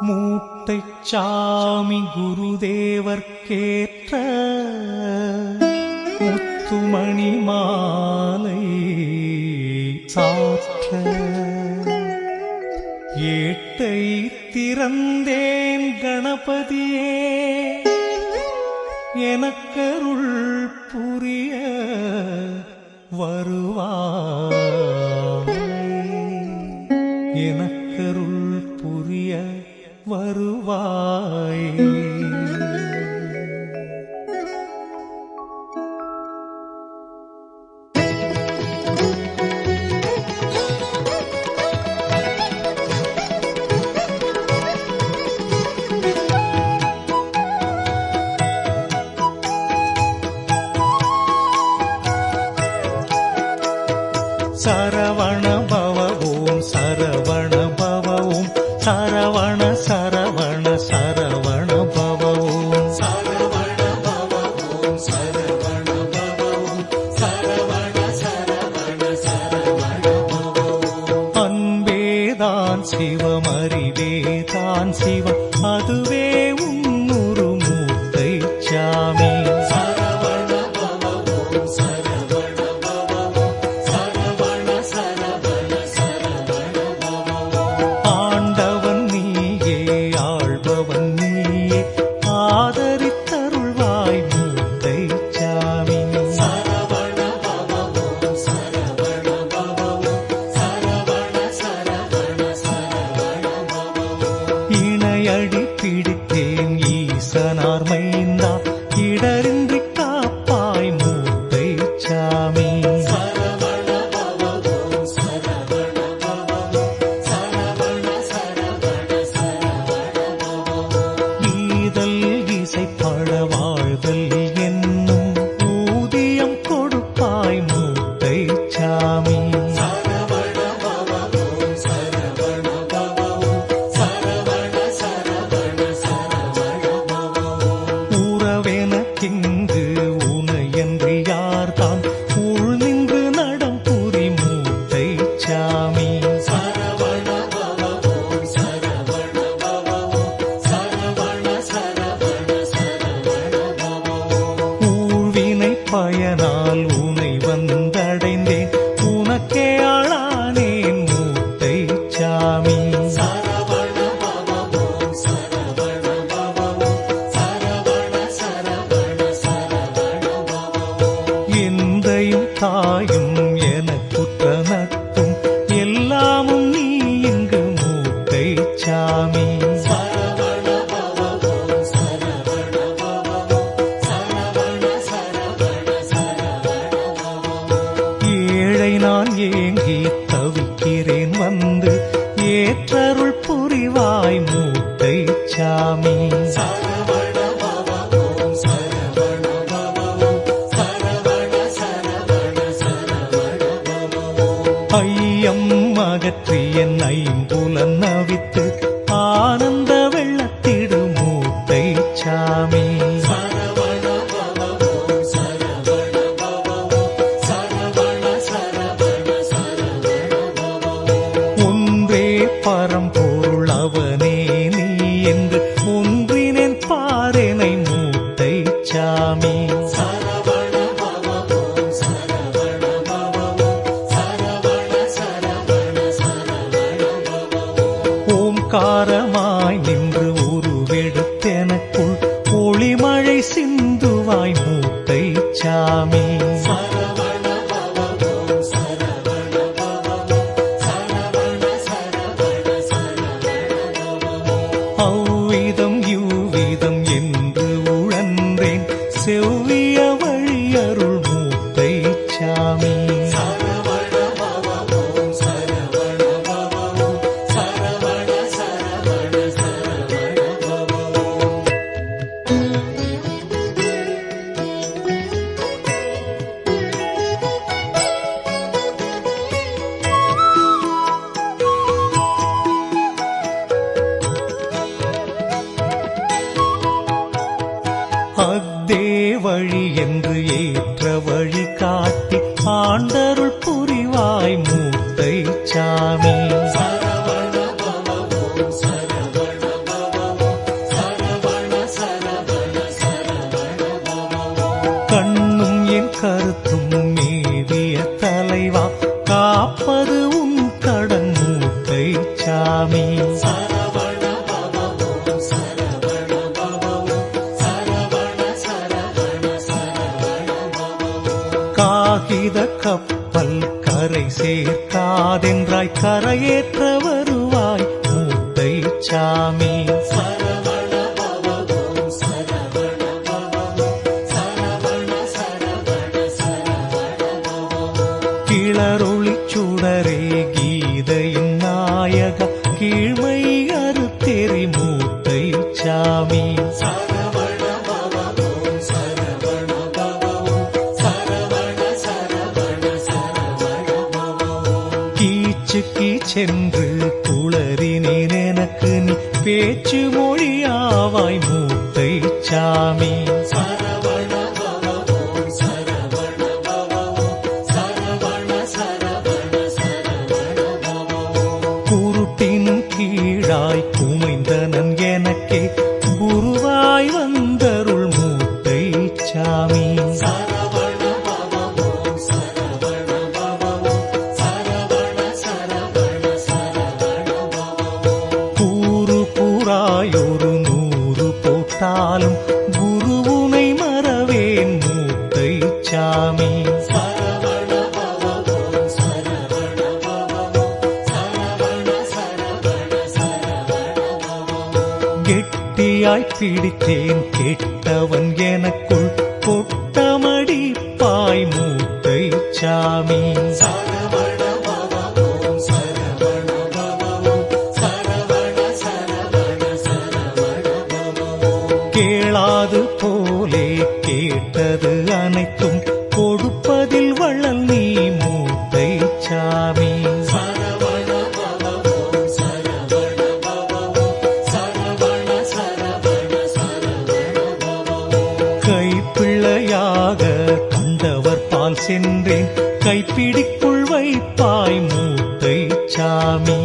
மூட்டை சாமி குருதேவர்க்கேற்ற முத்துமணி மாலை சாற்ற. ஏட்டை திறந்தேன் கணபதியே எனக்கருள் புரிய வருவார். பாண சரவண கப்பல் கரை சேர்த்தாதென்றாய் கரையேற்ற வருவாய் மூத்தை சாமி. கிளரோ பேச்சு மொழியாவாய் மூத்தை சாமி. கையாய் பிடித்தேன் கேட்டவன் எனக்குள் பொட்டமடி பாய் மூட்டை சாமி. इच्छामि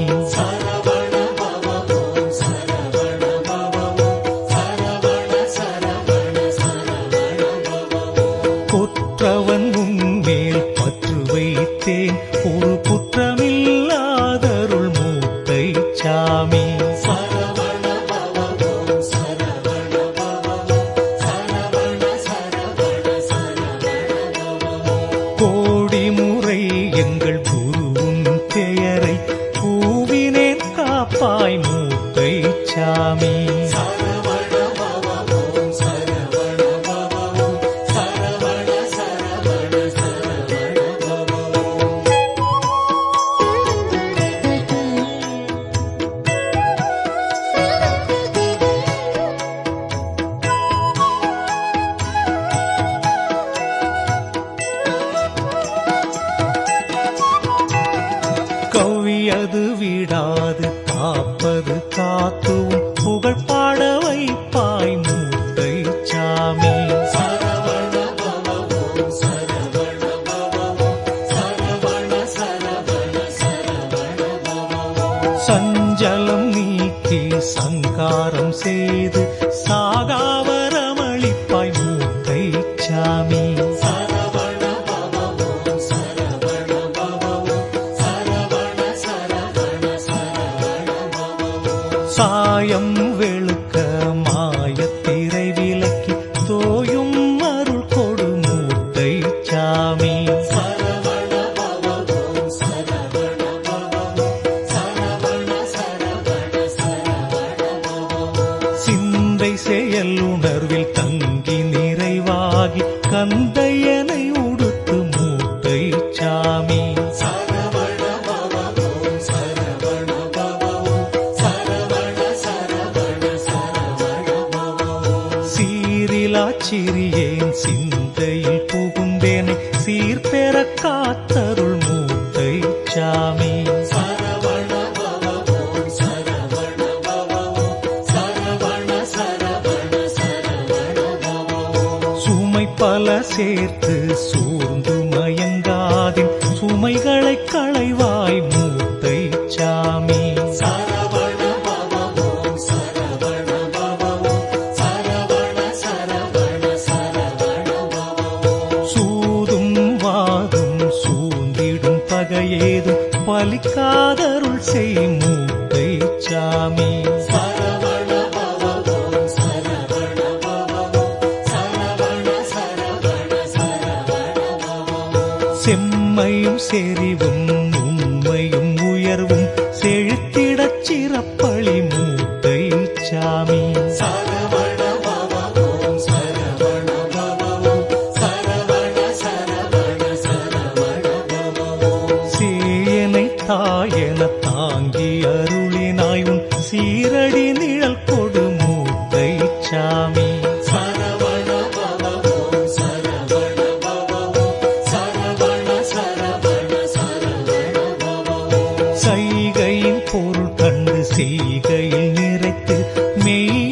போற்றுவோம் புகழ் பாடவ கந்தையனை உடுத்து மூட்டை சாமி. சீரிலா சிறியேன் சிந்தையில் புகுந்தேனை சீர்பெற காத்தருள் மூட்டை சாமி. சேர்த்து செறிவும் நிறைத்து மெய்